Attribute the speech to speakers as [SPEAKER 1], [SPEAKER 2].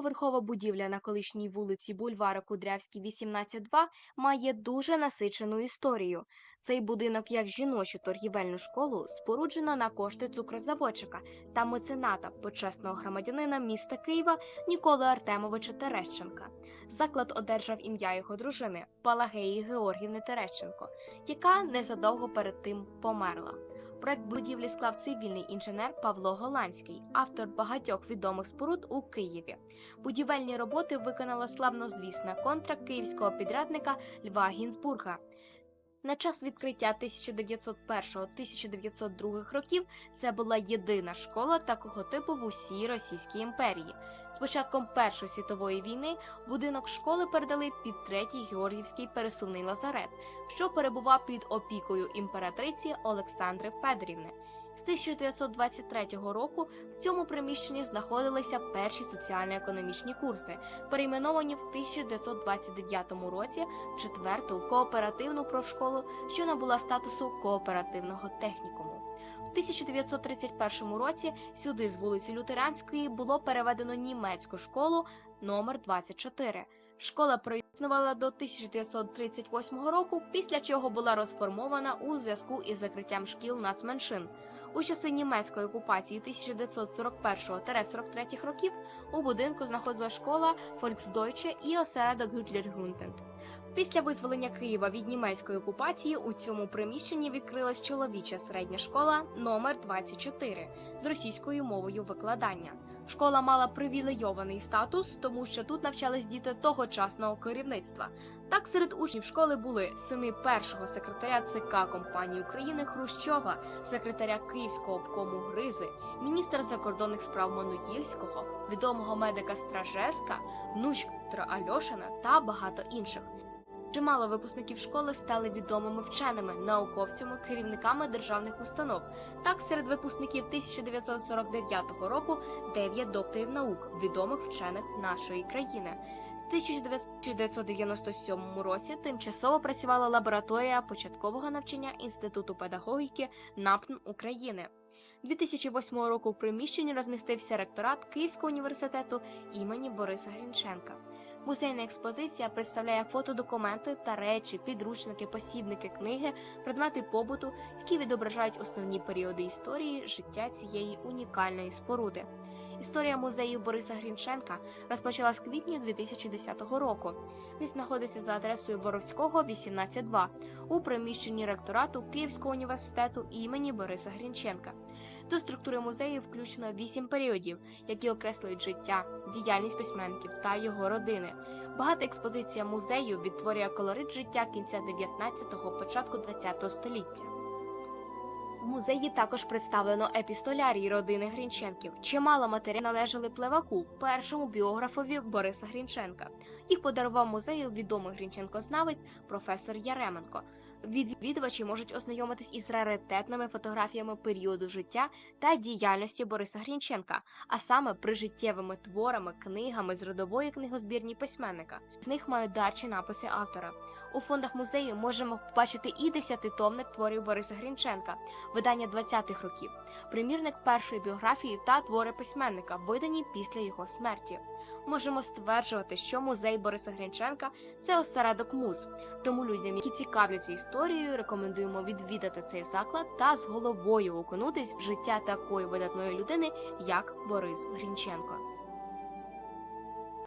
[SPEAKER 1] Двоповерхова будівля на колишній вулиці Бульвара Кудрявський, 18-2 має дуже насичену історію. Цей будинок, як жіночу торгівельну школу, споруджено на кошти цукрозаводчика та мецената, почесного громадянина міста Києва Ніколи Артемовича Терещенка. Заклад одержав ім'я його дружини Палагеї Георгівни Терещенко, яка незадовго перед тим померла. Проект будівлі склав цивільний інженер Павло Голландський, автор багатьох відомих споруд у Києві. Будівельні роботи виконала славнозвісна контра київського підрядника Льва Гінзбурга. На час відкриття 1901-1902 років це була єдина школа такого типу в усій Російській імперії. З початком Першої світової війни будинок школи передали під третій Георгівський пересувний лазарет, що перебував під опікою імператриці Олександри Федорівни. З 1923 року в цьому приміщенні знаходилися перші соціально-економічні курси, перейменовані в 1929 році в четверту кооперативну профшколу, що набула статусу кооперативного технікуму. У 1931 році сюди з вулиці Лютеранської було переведено німецьку школу номер 24. Школа проіснувала до 1938 року, після чого була розформована у зв'язку із закриттям шкіл нацменшин. У часи німецької окупації 1941-43 років у будинку знаходила школа Volksdeutsche і осередок Гютлергюндент. Після визволення Києва від німецької окупації у цьому приміщенні відкрилась чоловіча середня школа номер 24 з російською мовою викладання. Школа мала привілейований статус, тому що тут навчались діти тогочасного керівництва. Так, серед учнів школи були сини першого секретаря ЦК компанії України Хрущова, секретаря Київського обкому Гризи, міністра закордонних справ Монодільського, відомого медика Стражеска, внучка Альошина та багато інших. Чимало випускників школи стали відомими вченими, науковцями, керівниками державних установ. Так, серед випускників 1949 року 9 докторів наук, відомих вчених нашої країни. З 1997 році тимчасово працювала лабораторія початкового навчання Інституту педагогіки НАПН України. 2008 року в приміщенні розмістився ректорат Київського університету імені Бориса Грінченка. Музейна експозиція представляє фотодокументи та речі, підручники, посібники, книги, предмети побуту, які відображають основні періоди історії життя цієї унікальної споруди. Історія музею Бориса Грінченка розпочалась в квітні 2010 року. Він знаходиться за адресою Боровського, 18-2, у приміщенні ректорату Київського університету імені Бориса Грінченка. До структури музею включено вісім періодів, які окреслюють життя, діяльність письменників та його родини. Багата експозиція музею відтворює колорит життя кінця 19-го, початку 20-го століття. В музеї також представлено епістолярій родини Грінченків. Чимало матеріалів належали плеваку, першому біографові Бориса Грінченка. Їх подарував музею відомий грінченкознавець професор Яременко. Відвідувачі можуть ознайомитись із раритетними фотографіями періоду життя та діяльності Бориса Грінченка, а саме прижиттєвими творами, книгами з родової книгозбірні письменника. З них мають дачі написи автора. У фондах музею можемо побачити і десятитомник творів Бориса Грінченка, видання 20-х років, примірник першої біографії та твори письменника, видані після його смерті. Можемо стверджувати, що музей Бориса Грінченка це осередок муз. Тому людям, які цікавляться історією, рекомендуємо відвідати цей заклад та з головою окунутись в життя такої видатної людини, як Борис Грінченко.